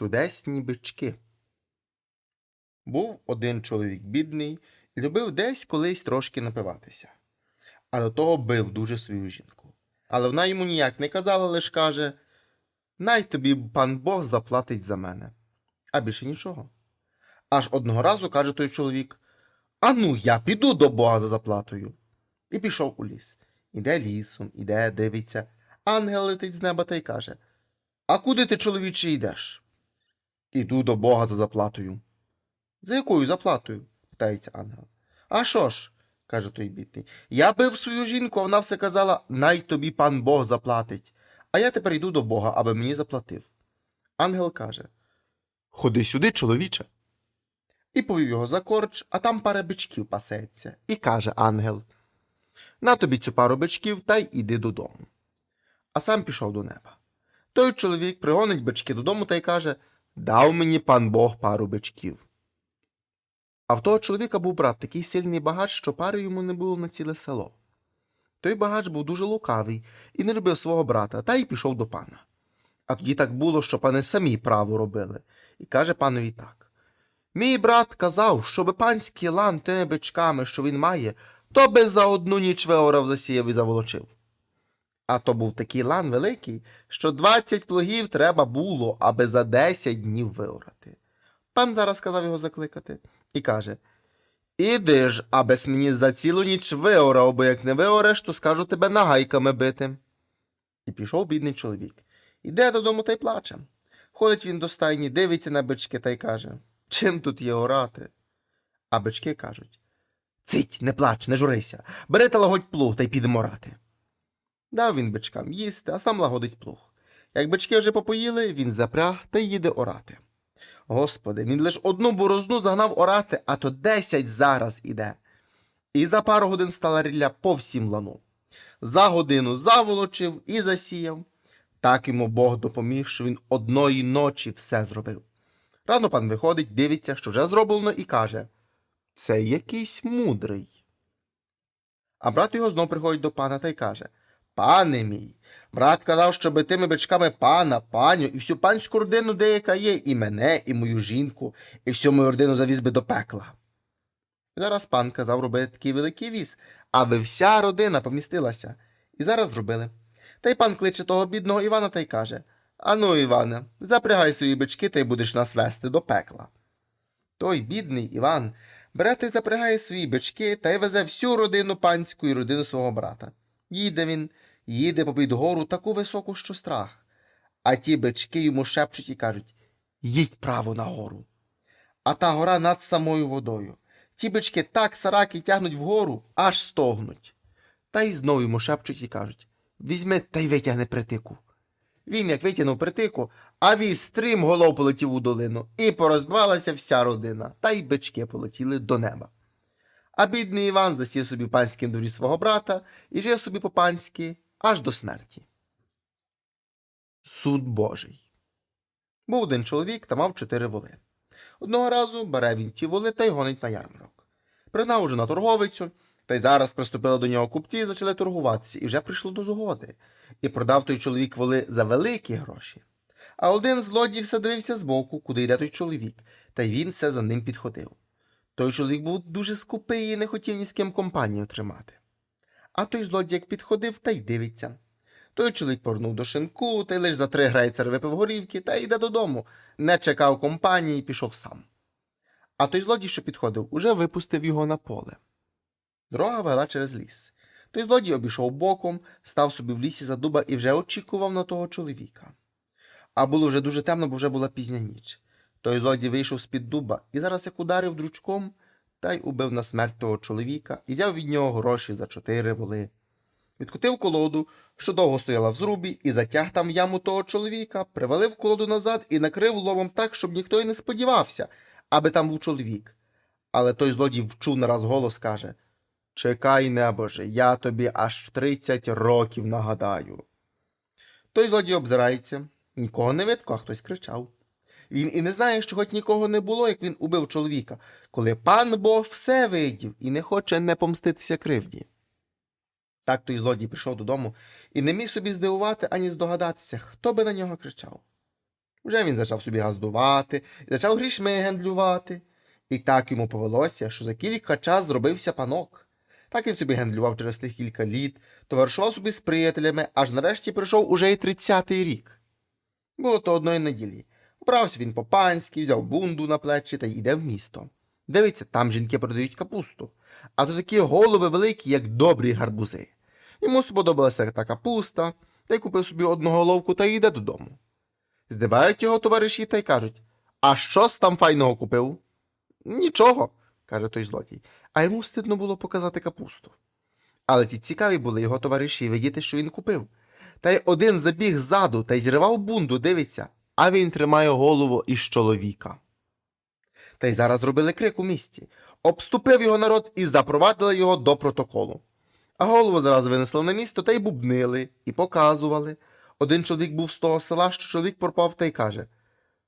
Чудесні бички. Був один чоловік бідний і любив десь колись трошки напиватися. А до того бив дуже свою жінку. Але вона йому ніяк не казала, лиш каже Най тобі пан Бог заплатить за мене. А більше нічого. Аж одного разу каже той чоловік Ану, я піду до Бога за заплатою. І пішов у ліс. Іде лісом, іде, дивиться. Ангел летить з неба та й каже А куди ти, чоловіче, йдеш? Іду до Бога за заплатою. За якою заплатою? питається ангел. А що ж? каже той бідний. Я бив свою жінку, а вона все казала, най тобі пан Бог заплатить. А я тепер йду до Бога, аби мені заплатив. Ангел каже Ходи сюди, чоловіче. І повів його за корч, а там пара бичків пасеться. І каже ангел На тобі цю пару бичків та й іди додому. А сам пішов до неба. Той чоловік пригонить бички додому та й каже Дав мені пан Бог пару бичків. А в того чоловіка був брат такий сильний багач, що пари йому не було на ціле село. Той багач був дуже лукавий і не любив свого брата, та й пішов до пана. А тоді так було, що пани самі право робили, і каже панові так. Мій брат казав, щоби панський лан тими бичками, що він має, то би за одну ніч виорав, засіяв і заволочив. А то був такий лан великий, що двадцять плугів треба було, аби за десять днів виорати. Пан зараз сказав його закликати і каже Іди ж, абес мені за цілу ніч виорав, бо як не виореш, то скажу тебе нагайками бити. І пішов бідний чоловік. Іде додому та й плаче. Ходить він до стайні, дивиться на бички та й каже Чим тут є орати? А бички кажуть Цить, не плач, не журися, бери та лагодь плуг та й підемо орати. Дав він бичкам їсти, а сам лагодить плуг. Як бички вже попоїли, він запряг та їде орати. Господи, він лиш одну борозну загнав орати, а то десять зараз іде. І за пару годин стала рілля по всім лану. За годину заволочив і засіяв. Так йому Бог допоміг, що він одної ночі все зробив. Рано пан виходить, дивиться, що вже зроблено, і каже Це якийсь мудрий. А брат його знов приходить до пана та й каже Пане мій, брат казав, щоби тими бичками пана, паню і всю панську родину, деяка є, і мене, і мою жінку, і всю мою родину завіз би до пекла. Зараз пан казав робити такий великий віз, аби вся родина помістилася. І зараз зробили. Та й пан кличе того бідного Івана та й каже Ану, Іване, запрягай свої бички та й будеш нас вести до пекла. Той бідний Іван бере та й запрягає свої бички та й везе всю родину панську і родину свого брата. Їде він, їде попід гору таку високу, що страх. А ті бички йому шепчуть і кажуть Їдь право на гору. А та гора над самою водою. Ті бички так сараки тягнуть вгору, аж стогнуть. Та й знову йому шепчуть і кажуть Візьми та й витягни притику. Він як витягнув притику, а віз стрім голов полетів у долину, і порозбивалася вся родина, та й бички полетіли до неба. А бідний Іван засів собі в панськім дворі свого брата і жив собі по-панськи аж до смерті. Суд Божий. Був один чоловік та мав чотири воли. Одного разу бере він ті воли та й гонить на ярмарок. Пригнав уже на торговицю, та й зараз приступили до нього купці і почали торгуватися, і вже прийшло до згоди. І продав той чоловік воли за великі гроші. А один злодій все дивився збоку, куди йде той чоловік, та й він все за ним підходив. Той чоловік був дуже скупий і не хотів ні з ким компанію тримати. А той злодій підходив та й дивиться. Той чоловік повернув до шинку, та й лиш за три грейцер випив горівки та йде додому, не чекав компанії пішов сам. А той злодій, що підходив, уже випустив його на поле. Дорога вела через ліс. Той злодій обійшов боком, став собі в лісі за дуба і вже очікував на того чоловіка. А було вже дуже темно, бо вже була пізня ніч. Той злодій вийшов з-під дуба і зараз як ударив дручком та й убив на смерть того чоловіка і взяв від нього гроші за чотири воли. Відкотив колоду, що довго стояла в зрубі, і затяг там яму того чоловіка, привалив колоду назад і накрив ломом так, щоб ніхто й не сподівався, аби там був чоловік. Але той злодій вчув нараз голос каже Чекай, небоже, я тобі аж в тридцять років нагадаю. Той злодій обзирається, нікого не видко, а хтось кричав. Він і не знає, що хоч нікого не було, як він убив чоловіка, коли пан Бог все видів і не хоче не помститися кривді. Так той злодій прийшов додому і не міг собі здивувати ані здогадатися, хто би на нього кричав. Вже він почав собі газдувати, почав грішми гендлювати. І так йому повелося, що за кілька час зробився панок. Так він собі гендлював через тих кілька літ, товаришував собі з приятелями, аж нарешті прийшов уже й тридцятий рік. Було то одної неділі. Вбрався він по-панськи, взяв бунду на плечі та йде в місто. Дивиться, там жінки продають капусту, а то такі голови великі, як добрі гарбузи. Йому сподобалася та капуста, та й купив собі одну головку та йде додому. Здивають його товариші та й кажуть: А що з там файного купив? Нічого, каже той злодій, а йому стидно було показати капусту. Але ті цікаві були його товариші видіти, що він купив. Та й один забіг ззаду та й зривав бунду, дивиться, а він тримає голову із чоловіка. Та й зараз зробили крик у місті. Обступив його народ і запровадили його до протоколу. А голову зараз винесли на місто та й бубнили, і показували. Один чоловік був з того села, що чоловік пропав та й каже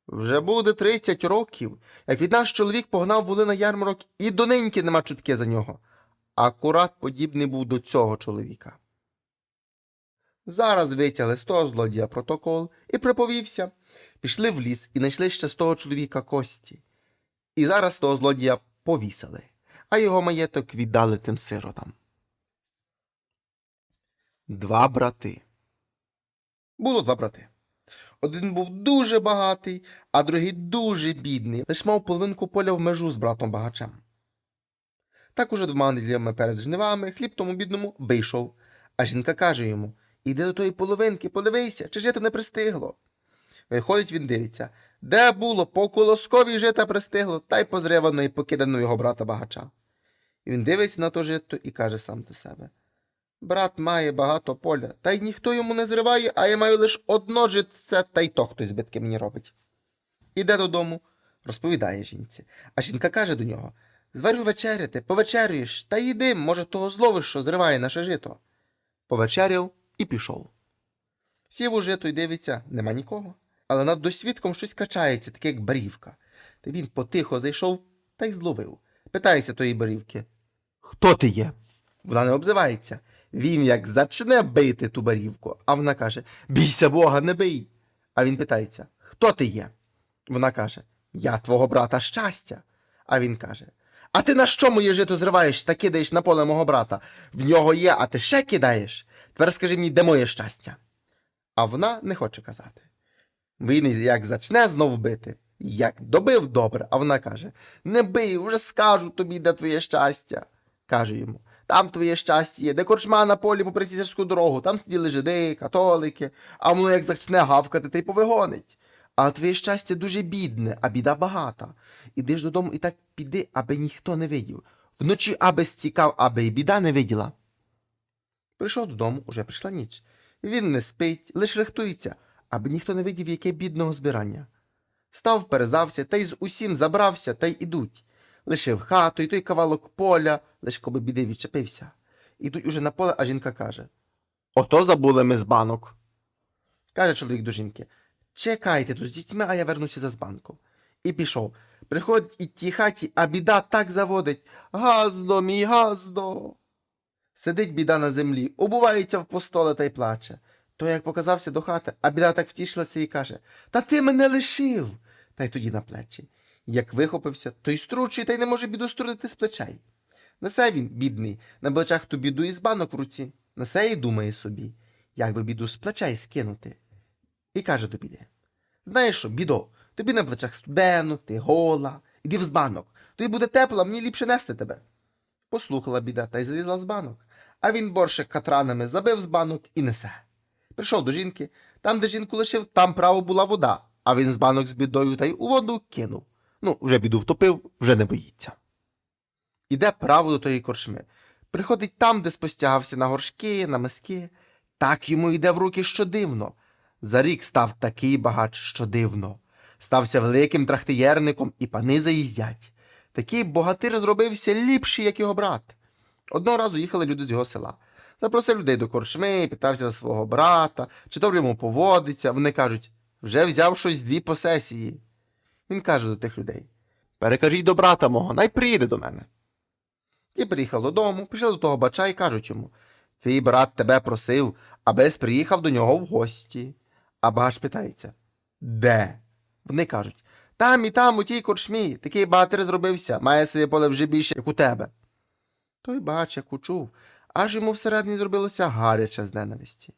Вже буде тридцять років, як від нас чоловік погнав воли на ярмарок, і доненьки нема чутки за нього. Акурат подібний був до цього чоловіка. Зараз витягли з того злодія протокол і приповівся. Пішли в ліс і знайшли ще з того чоловіка кості. І зараз того злодія повісили, а його маєток віддали тим сиротам. Два брати. Було два брати. Один був дуже багатий, а другий дуже бідний, лиш мав половинку поля в межу з братом багачем. Так уже двома неділями перед жнивами хліб тому бідному вийшов, а жінка каже йому Іди до тої половинки, подивися, чи жито не пристигло. Виходить, він дивиться, де було по колосковій жита пристигло, та й позривано і покидано його брата багача. Він дивиться на то жито і каже сам до себе Брат має багато поля, та й ніхто йому не зриває, а я маю лише одно житце, та й то хтось збитки мені робить. Іде додому, розповідає жінці, а жінка каже до нього Зварю вечеряти, повечерюєш, та їди, може, того зловиш, що зриває наше жито. Повечеряв і пішов. Сів у жито й дивиться, нема нікого, але над досвідком щось качається, таке як барівка. Та він потихо зайшов та й зловив. Питається тої барівки Хто ти є? Вона не обзивається. Він як зачне бити ту барівку, а вона каже Бійся Бога, не бий. А він питається Хто ти є? Вона каже Я твого брата щастя. А він каже А ти на що моє жито зриваєш та кидаєш на поле мого брата? В нього є, а ти ще кидаєш? Тепер скажи мені, де моє щастя? А вона не хоче казати. Він як зачне знов бити, як добив добре, а вона каже Не бий, вже скажу тобі, де твоє щастя. Каже йому Там твоє щастя є, де корчма на полі попри цісарську дорогу, там сиділи жиди, католики, а воно як зачне гавкати, та й повигонить. А твоє щастя дуже бідне, а біда багата. Іди ж додому і так піди, аби ніхто не видів. Вночі аби стікав, аби й біда не виділа. Прийшов додому, уже прийшла ніч. Він не спить, лиш рихтується, аби ніхто не видів, яке бідного збирання. Встав, перезався, та й з усім забрався, та й ідуть. Лишив хату і той кавалок поля, лиш коби біди відчепився. Ідуть уже на поле, а жінка каже Ото забули ми з банок. Каже чоловік до жінки Чекайте тут з дітьми, а я вернуся за збанком. І пішов. Приходить і тій хаті, а біда так заводить. Газдо, мій газдо. Сидить біда на землі, обувається в постоле та й плаче. То як показався до хати, а біда так втішилася і каже Та ти мене лишив. Та й тоді на плечі. Як вихопився, то й стручує та й не може біду струдити з плечей. Несе він, бідний, на плечах ту біду із банок в руці. Несе і думає собі, як би біду з плечей скинути. І каже до біди Знаєш що, бідо, тобі на плечах студено, ти гола, іди в збанок. Тобі буде тепло, мені ліпше нести тебе. Послухала біда та й залізла з банок. А він борщик катранами забив з банок і несе. Прийшов до жінки, там, де жінку лишив, там право була вода, а він з банок з бідою та й у воду кинув. Ну, вже біду втопив, вже не боїться. Іде право до тої корчми. Приходить там, де спостягався на горшки, на миски. Так йому йде в руки, що дивно. За рік став такий багач, що дивно. Стався великим трахтиєрником, і пани заїздять. Такий богатир зробився ліпший, як його брат. Одного разу їхали люди з його села. Запросив людей до корчми, питався за свого брата, чи добре йому поводиться. Вони кажуть, вже взяв щось дві посесії. Він каже до тих людей Перекажіть до брата мого, най приїде до мене. Ті приїхали додому, пішли до того бача і кажуть йому Твій брат тебе просив, абес приїхав до нього в гості. А багач питається Де? Вони кажуть там і там, у тій корчмі, такий багатир зробився, має своє поле вже більше, як у тебе. Той бач, як учув, аж йому всередині зробилося гаряче з ненависті.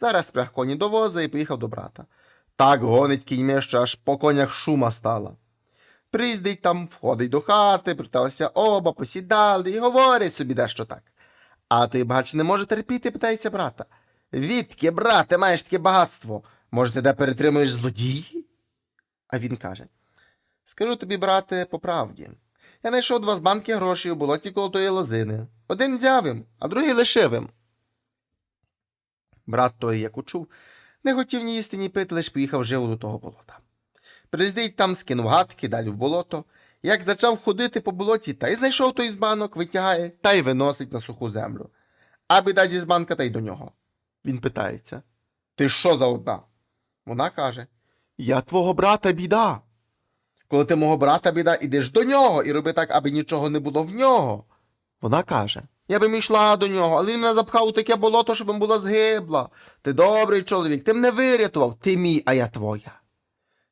Зараз спряг коні до воза і поїхав до брата. Так гонить кіньми, що аж по конях шума стала. Приїздить там, входить до хати, приталися оба, посідали і говорять собі дещо так. А той бач не може терпіти, питається брата. Відки, брате, маєш таке багатство? Може, ти де перетримуєш злодії? А він каже: Скажу тобі, брате, по правді. Я знайшов два з банки грошей у болоті коло тої лозини. Один взявим, а другий лишивим. Брат той, як учув, не хотів ні їсти, ні пити, лиш поїхав живо до того болота. Приїздить там, скинув гадки, далі в болото. Як зачав ходити по болоті, та й знайшов той з банок, витягає та й виносить на суху землю. А біда зі збанка та й до нього. Він питається: Ти що за одна? Вона каже: Я твого брата біда. Коли ти мого брата біда, ідеш до нього і роби так, аби нічого не було в нього. Вона каже: Я би йшла до нього, але він мене запхав у таке болото, щоб була згибла. Ти добрий чоловік, ти мене вирятував, ти мій, а я твоя.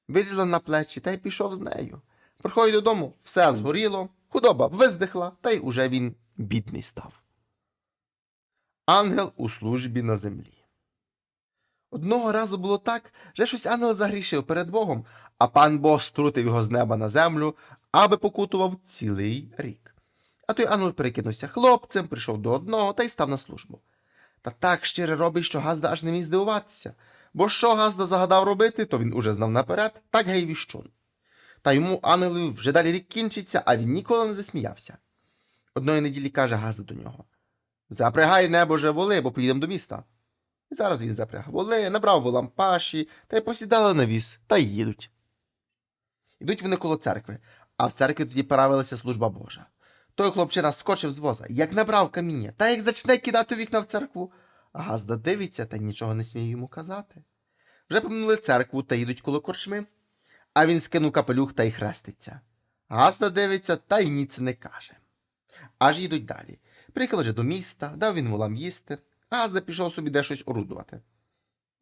Вилізла на плечі та й пішов з нею. Приходить додому, все згоріло, худоба виздихла, та й уже він бідний став. Ангел у службі на землі. Одного разу було так, що щось ангел загрішив перед Богом, а пан Бог струтив його з неба на землю, аби покутував цілий рік. А той ангел перекинувся хлопцем, прийшов до одного та й став на службу. Та так щиро робить, що Газда аж не міг здивуватися. Бо що Газда загадав робити, то він уже знав наперед, так гей віщун. Та йому ангелу вже далі рік кінчиться, а він ніколи не засміявся. Одної неділі каже Газда до нього: Запрягай небоже воли, бо поїдемо до міста. І зараз він запряг воли, набрав волам паші, та й посідали на віз, та й їдуть. Ідуть вони коло церкви, а в церкві тоді правилася служба Божа. Той хлопчина скочив з воза, як набрав каміння, та як зачне кидати вікна в церкву, Газда дивиться та нічого не сміє йому казати. Вже поминули церкву та їдуть коло корчми, а він скинув капелюх та й хреститься. Газда дивиться та й ніц не каже. Аж їдуть далі. Приїхали вже до міста, дав він волам їсти, а Газда пішов собі де щось орудувати.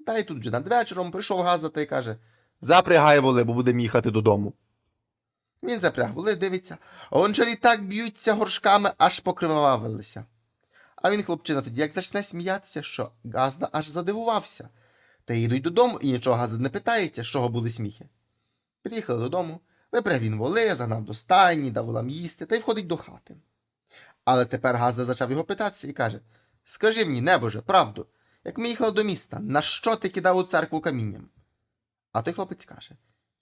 Та й тут вже над вечором прийшов Газда та й каже Запрягай воли, бо будемо їхати додому. Він запряг воли, дивиться, гончарі так б'ються горшками, аж покривавилися. А він, хлопчина, тоді як зачне сміятися, що Газда аж задивувався. Та їдуть додому, і нічого Газда не питається, з чого були сміхи. Приїхали додому, випряг він воли, загнав до стайні, дав волам їсти та й входить до хати. Але тепер Газда зачав його питатися і каже Скажи мені, небоже, правду, як ми їхали до міста, на що ти кидав у церкву камінням? А той хлопець каже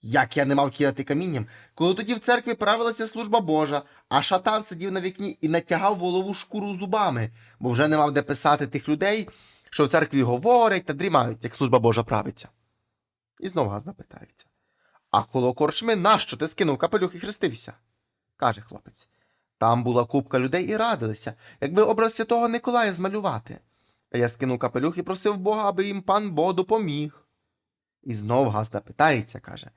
Як я не мав кидати камінням, коли тоді в церкві правилася служба Божа, а шатан сидів на вікні і натягав волову шкуру зубами, бо вже не мав де писати тих людей, що в церкві говорять та дрімають, як служба Божа правиться. І знов Газда питається А коло корчми нащо ти скинув капелюх і хрестився? каже хлопець. Там була купка людей і радилися, якби образ святого Николая змалювати. А я скинув капелюх і просив Бога, аби їм пан Бог допоміг. І знов Газда питається, каже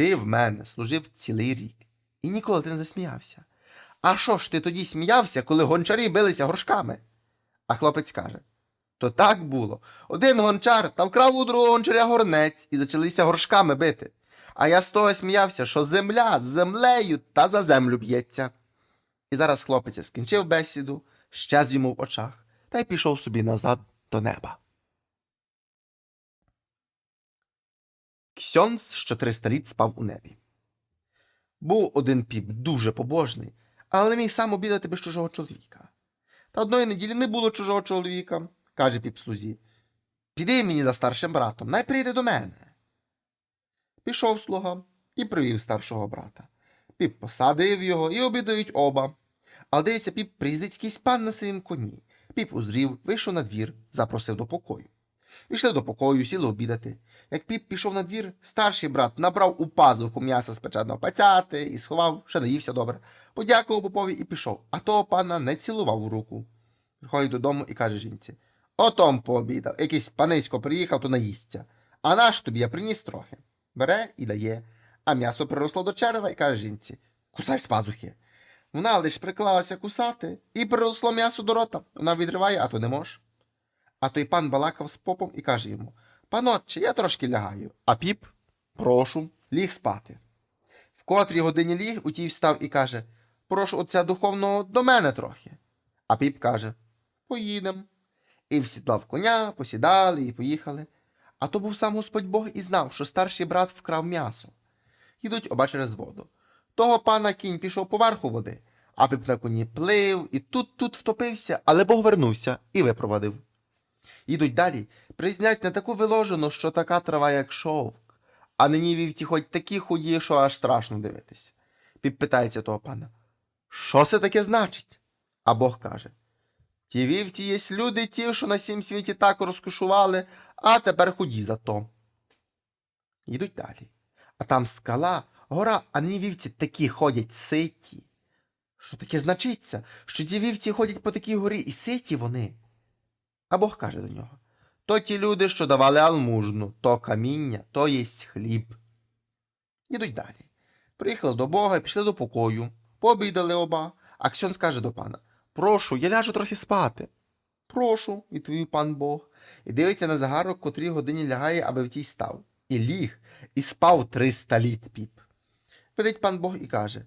Ти в мене служив цілий рік, і ніколи ти не засміявся. А що ж ти тоді сміявся, коли гончарі билися горшками? А хлопець каже То так було. Один гончар та вкрав у другого гончаря горнець і зачалися горшками бити. А я з того сміявся, що земля з землею та за землю б'ється. І зараз хлопець скінчив бесіду, щез йому в очах, та й пішов собі назад до неба. Ксьонс, що триста літ спав у небі. Був один піп дуже побожний, але міг сам обідати без чужого чоловіка. Та одної неділі не було чужого чоловіка, каже піп слузі. Піди мені за старшим братом, най прийде до мене. Пішов слуга і привів старшого брата. Піп посадив його і обідають оба. Але дивиться, піп приїздить пан на своїм коні. Піп узрів, вийшов на двір, запросив до покою. Пішли до покою, сіли обідати. Як піп пішов на двір, старший брат набрав у пазуху м'яса спеченого пацяти і сховав, ще наївся добре. Подякував попові і пішов, а того пана не цілував у руку. Приходить додому і каже жінці Отом пообідав, якийсь панисько приїхав, то наїсться. А наш тобі я приніс трохи. Бере і дає. А м'ясо приросло до черева і каже жінці Кусай з пазухи. Вона лиш приклалася кусати, і приросло м'ясо до рота. Вона відриває, а то не може. А той пан балакав з попом і каже йому Панотче, я трошки лягаю. А піп Прошу, ліг спати. В котрій годині ліг, у тій встав і каже Прошу отця духовного до мене трохи. А піп каже Поїдем. І всідлав коня, посідали і поїхали. А то був сам Господь Бог і знав, що старший брат вкрав м'ясо. Їдуть оба через воду. Того пана кінь пішов поверху води, а піп на коні плив і тут тут втопився, але Бог вернувся і випровадив. Їдуть далі, признять не таку виложену, що така трава, як шовк, а нині вівці хоч такі худі, що аж страшно дивитися. Піп питається того пана. Що це таке значить? А Бог каже. Ті вівці є люди ті, що на сім світі так розкошували, а тепер худі зато. Їдуть далі. А там скала, гора, а нині вівці такі ходять ситі. Що таке значиться, що ті вівці ходять по такій горі і ситі вони. А Бог каже до нього то ті люди, що давали алмужну, то каміння, то єсть хліб. Їдуть далі. Приїхали до Бога і пішли до покою, пообідали оба, а Ксьон скаже до пана Прошу, я ляжу трохи спати. Прошу, відповів пан Бог, і дивиться на загарок, котрій годині лягає, аби в тій став. І ліг, і спав триста літ піп. Видить пан Бог і каже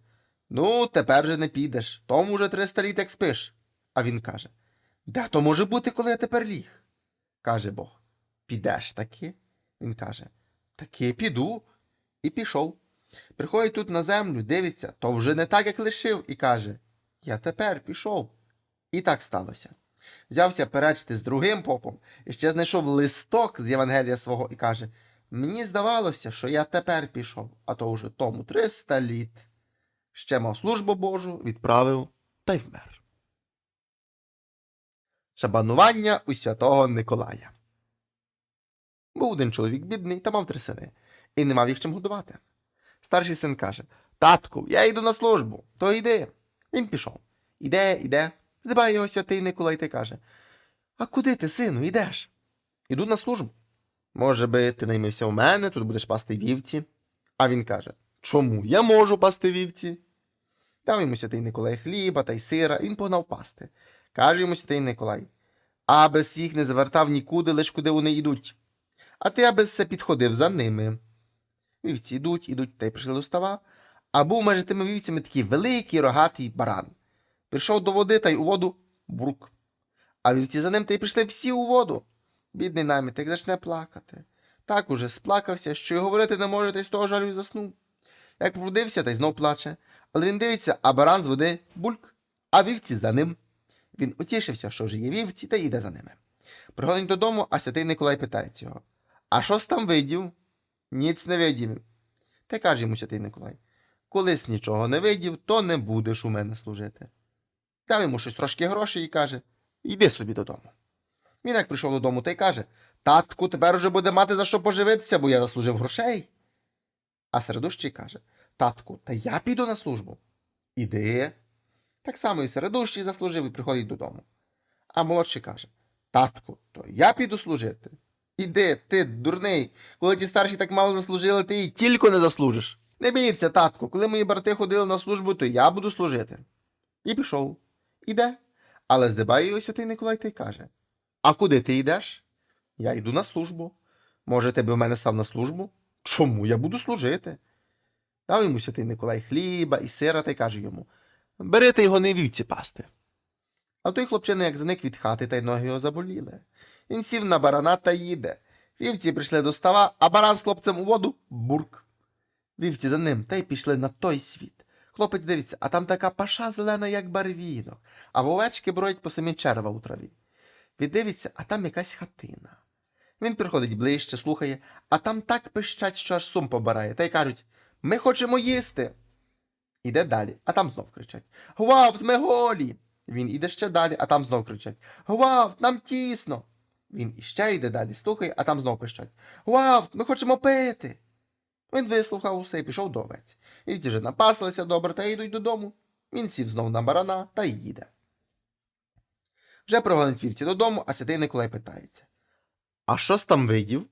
Ну, тепер же не підеш, тому вже триста літ як спиш. А він каже Де то може бути, коли я тепер ліг? Каже Бог. Підеш таки? Він каже Таки піду. І пішов. Приходить тут на землю, дивиться, то вже не так, як лишив, і каже Я тепер пішов. І так сталося. Взявся перечити з другим попом і ще знайшов листок з Євангелія свого і каже Мені здавалося, що я тепер пішов, а то вже тому триста літ. Ще мав службу Божу, відправив та й вмер. Шабанування у святого Николая. Був один чоловік бідний та мав три сини, і не мав їх чим годувати. Старший син каже Татку, я йду на службу, то йди. Він пішов. Іде, іде. Здибає його святий Николай та каже А куди ти, сину, йдеш? Іду на службу. Може би, ти наймився у мене, тут будеш пасти вівці. А він каже Чому я можу пасти вівці? Дав йому святий Николай хліба та й сира, він погнав пасти. Каже йому святий Николай, абес їх не завертав нікуди, лиш куди вони йдуть. А ти абес все підходив за ними. Вівці йдуть, ідуть та й прийшли до става, а був межі тими вівцями такий великий рогатий баран. Прийшов до води та й у воду брук. А вівці за ним та й прийшли всі у воду. Бідний намітик зачне плакати. Так уже сплакався, що й говорити не може, та й з того жалю й заснув. Як пробудився, та й знов плаче. Але він дивиться, а баран з води бульк, а вівці за ним. Він утішився, що вже є вівці, та йде за ними. Приходить додому, а святий Николай питається його А що там видів? Ніц не видів. Та каже йому святий Николай Колись нічого не видів, то не будеш у мене служити. Дав йому щось трошки грошей і каже Йди собі додому. Він як прийшов додому та й каже Татку, тепер уже буде мати за що поживитися, бо я заслужив грошей. А середущий каже Татку, та я піду на службу. Іди. Так само і середущий заслужив і приходить додому. А молодший каже Татку, то я піду служити. Іди, ти, дурний, коли ті старші так мало заслужили, ти і тільки не заслужиш. Не бійся, татку, коли мої брати ходили на службу, то я буду служити. І пішов. Іде. Але здибає його святий Николай та й каже А куди ти йдеш? Я йду на службу. Може, ти би в мене став на службу? Чому я буду служити? Дав йому святий Николай хліба і сира та й каже йому Бери ти його не вівці пасти. А той хлопчина як зник від хати, та й ноги його заболіли. Він сів на барана та їде. Вівці прийшли до става, а баран з хлопцем у воду бурк. Вівці за ним та й пішли на той світ. Хлопець дивиться, а там така паша зелена, як барвінок, а вовечки броють по самі черва у траві. Він дивиться, а там якась хатина. Він приходить ближче, слухає, а там так пищать, що аж сум побирає, та й кажуть Ми хочемо їсти. Іде далі, а там знов кричать Гвавт, ми голі. Він іде ще далі, а там знов кричать Гвавт, нам тісно. Він іще йде далі, слухає, а там знов пищать Гвавт, ми хочемо пити. Він вислухав усе і пішов до овець. Вівці вже напаслися добре та йдуть додому. Він сів знов на барана та й їде. Вже прогонить вівці додому, а святий Николай питається А що ж там видів?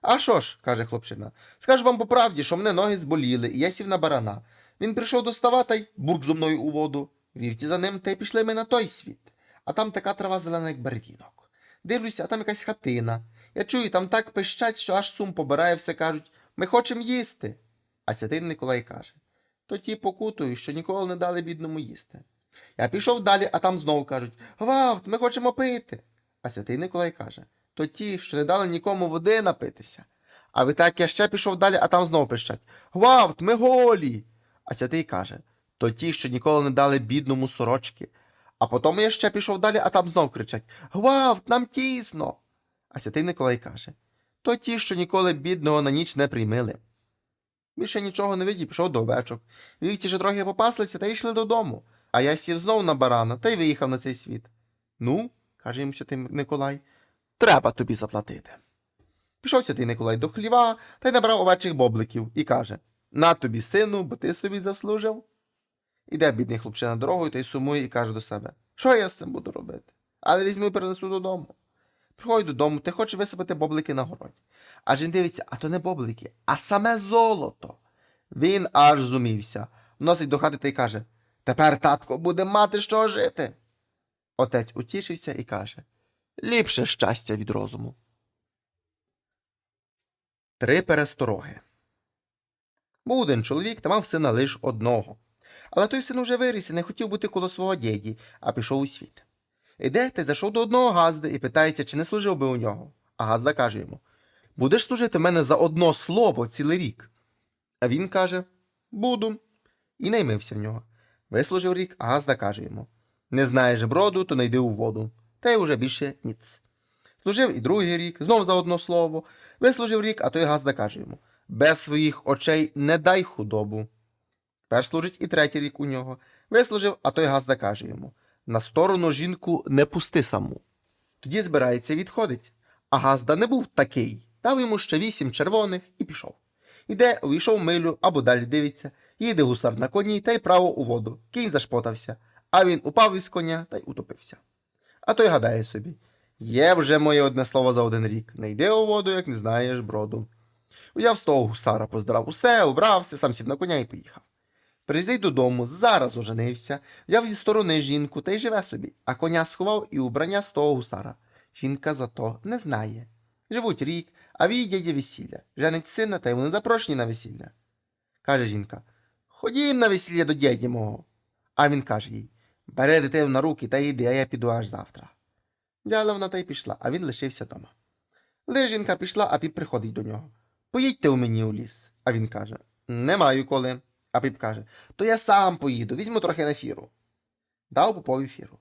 А що ж, каже хлопчина, скажу вам по правді, що мене ноги зболіли, і я сів на барана. Він прийшов до Ставата й бурк зо мною у воду. Вівці за ним та й пішли ми на той світ. А там така трава зелена, як барвінок. Дивлюся, а там якась хатина. Я чую, там так пищать, що аж сум побирає, все кажуть ми хочемо їсти. А святий Николай каже то ті покутують, що ніколи не дали бідному їсти. Я пішов далі, а там знову кажуть Гвалт, ми хочемо пити. А святий Николай каже то ті, що не дали нікому води напитися. А відтак я ще пішов далі, а там знову пищать Гвалт, ми голі. А святий каже то ті, що ніколи не дали бідному сорочки. А потім я ще пішов далі, а там знов кричать Гвалт, нам тісно. А святий Николай каже то ті, що ніколи бідного на ніч не приймили. Більше нічого не видів, пішов до овечок. Вівці ж трохи попаслися та йшли додому. А я сів знов на барана та й виїхав на цей світ. Ну, каже їм святий Николай, треба тобі заплатити. Пішов святий Николай до хліва та й набрав овечих бобликів і каже На тобі, сину, бо ти собі заслужив. Іде бідний хлопчина дорогою та й сумує і каже до себе, що я з цим буду робити? Але візьму і перенесу додому. Приходить додому, ти хочеш висипати боблики на городі. Аж він дивиться, а то не боблики, а саме золото. Він аж зумівся, носить до хати та й каже Тепер, татко, буде мати що жити. Отець утішився і каже Ліпше щастя від розуму. Три перестороги. Був один чоловік та мав сина лиш одного. Але той син уже виріс і не хотів бути коло свого дяді, а пішов у світ. Іде та й зайшов до одного газди і питається, чи не служив би у нього. А газда каже йому Будеш служити мене за одно слово цілий рік. А він каже Буду. І наймився в нього. Вислужив рік, а газда каже йому Не знаєш броду, то не йди у воду. Та й уже більше ніц. Служив і другий рік, знов за одно слово. Вислужив рік, а той газда каже йому Без своїх очей не дай худобу. Тепер служить і третій рік у нього. Вислужив, а той газда каже йому На сторону жінку не пусти саму. Тоді збирається і відходить. А газда не був такий. Дав йому ще вісім червоних і пішов. Іде, увійшов милю або далі дивиться, їде гусар на коні та й право у воду. Кінь зашпотався, а він упав із коня та й утопився. А той гадає собі є вже моє одне слово за один рік. Не йди у воду, як не знаєш броду. Узяв з того гусара, поздрав усе, убрався, сам сів на коня і поїхав. Приїздить додому, зараз оженився, взяв зі сторони жінку та й живе собі, а коня сховав і убрання з того гусара. Жінка зато не знає. Живуть рік, а в її дядя весілля. Женить сина, та й вони запрошені на весілля. Каже жінка: Ходім на весілля до дяді мого. А він каже їй: Бери дитину на руки та йди, а я піду аж завтра. Взяла вона та й пішла, а він лишився дома. Лиш жінка пішла, а піп приходить до нього. Поїдьте у мені у ліс. А він каже: Не маю коли. А піп каже: То я сам поїду, візьму трохи на фіру. Дав попові фіру.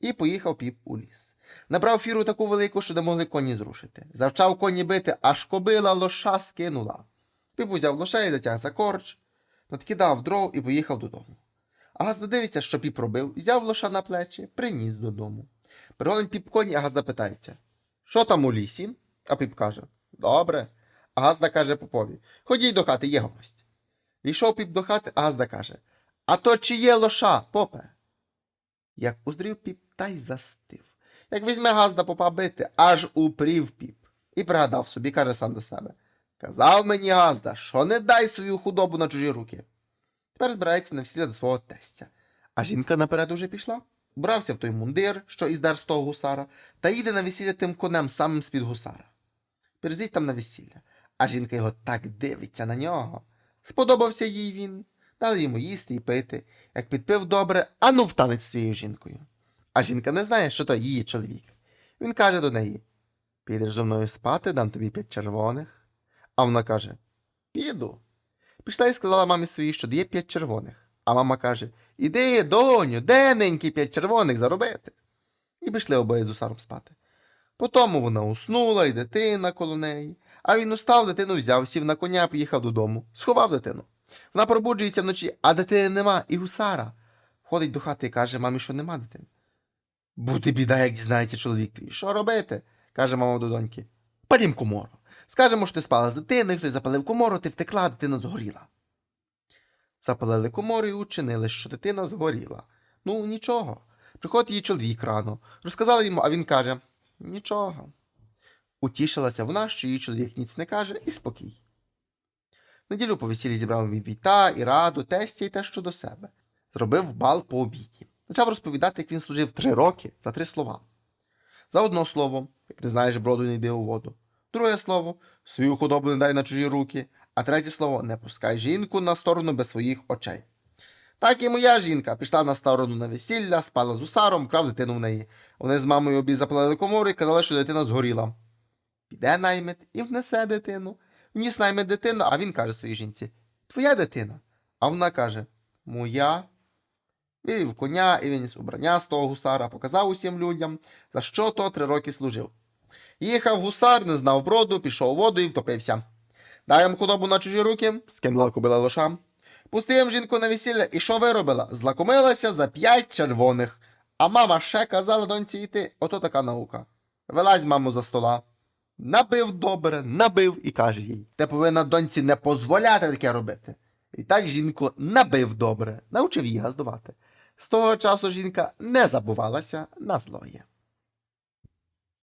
І поїхав піп у ліс. Набрав фіру таку велику, що не могли коні зрушити. Завчав коні бити, аж кобила лоша скинула. Піп узяв лоша і затяг за корч, надкидав дров і поїхав додому. А Газда дивиться, що піп робив, взяв лоша на плечі, приніс додому. Пригонить піп коні, а Газда питається Що там у лісі? А піп каже Добре. А Газда каже попові Ходіть до хати, є гость. Війшов піп до хати, а Газда каже А то чи є лоша, попе? Як уздрів піп, та й застив. Як візьме Газда попа бити, аж упрів піп. І пригадав собі, каже сам до себе. Казав мені Газда, що не дай свою худобу на чужі руки. Тепер збирається на весілля до свого тестя. А жінка наперед уже пішла. Брався в той мундир, що іздар з того гусара, та їде на весілля тим конем самим з-під гусара. Перезіть там на весілля, а жінка його так дивиться на нього. Сподобався їй він, дали йому їсти і пити, як підпив добре, а ну в танець з своєю жінкою. А жінка не знає, що то її чоловік. Він каже до неї: Підеш зо мною спати, дам тобі п'ять червоних. А вона каже: Піду. Пішла і сказала мамі своїй, що дає п'ять червоних. А мама каже: Іди, доню, де ненькі п'ять червоних заробити. І пішли обоє з усаром спати. Потому вона уснула, і дитина коло неї. А він устав, дитину взяв, сів на коня, поїхав додому, сховав дитину. Вона пробуджується вночі, а дитини нема, і гусара. Входить до хати і каже мамі, що нема дитини. Буде біда, як дізнається чоловік твій. Що робити? каже мама до доньки. Падім комору. Скажемо, що ти спала з дитиною, хтось запалив комору, ти втекла, дитина згоріла. Запалили комору і учинили, що дитина згоріла. Ну, нічого. Приходить її чоловік рано. Розказали йому, а він каже: нічого. Утішилася вона, що її чоловік ніц не каже, і спокій. Неділю по весіллі зібрав він віта і раду, тестя і те, що до себе. Зробив бал по обіді. Почав розповідати, як він служив три роки за три слова. За одно слово, як не знаєш броду, не йди у воду. Друге слово свою худобу не дай на чужі руки, А третє слово не пускай жінку на сторону без своїх очей. Так і моя жінка пішла на сторону на весілля, спала з усаром, крав дитину в неї. Вони з мамою обі запалили комору і казали, що дитина згоріла. Піде наймит і внесе дитину. Вніс наймит дитину, а він каже своїй жінці: Твоя дитина. А вона каже: Моя. Вивів коня і виніс убрання з того гусара, показав усім людям, за що то три роки служив. Їхав гусар, не знав броду, пішов у воду і втопився. Дай худобу на чужі руки, скинула кобила лоша. Пустив жінку на весілля і що виробила? Злакомилася за п'ять червоних. А мама ще казала доньці йти, ото така наука. Вилазь, маму, за стола. Набив добре, набив і каже їй: Ти повинна доньці не дозволяти таке робити. І так жінку набив добре, навчив її газдувати. З того часу жінка не забувалася на злоє.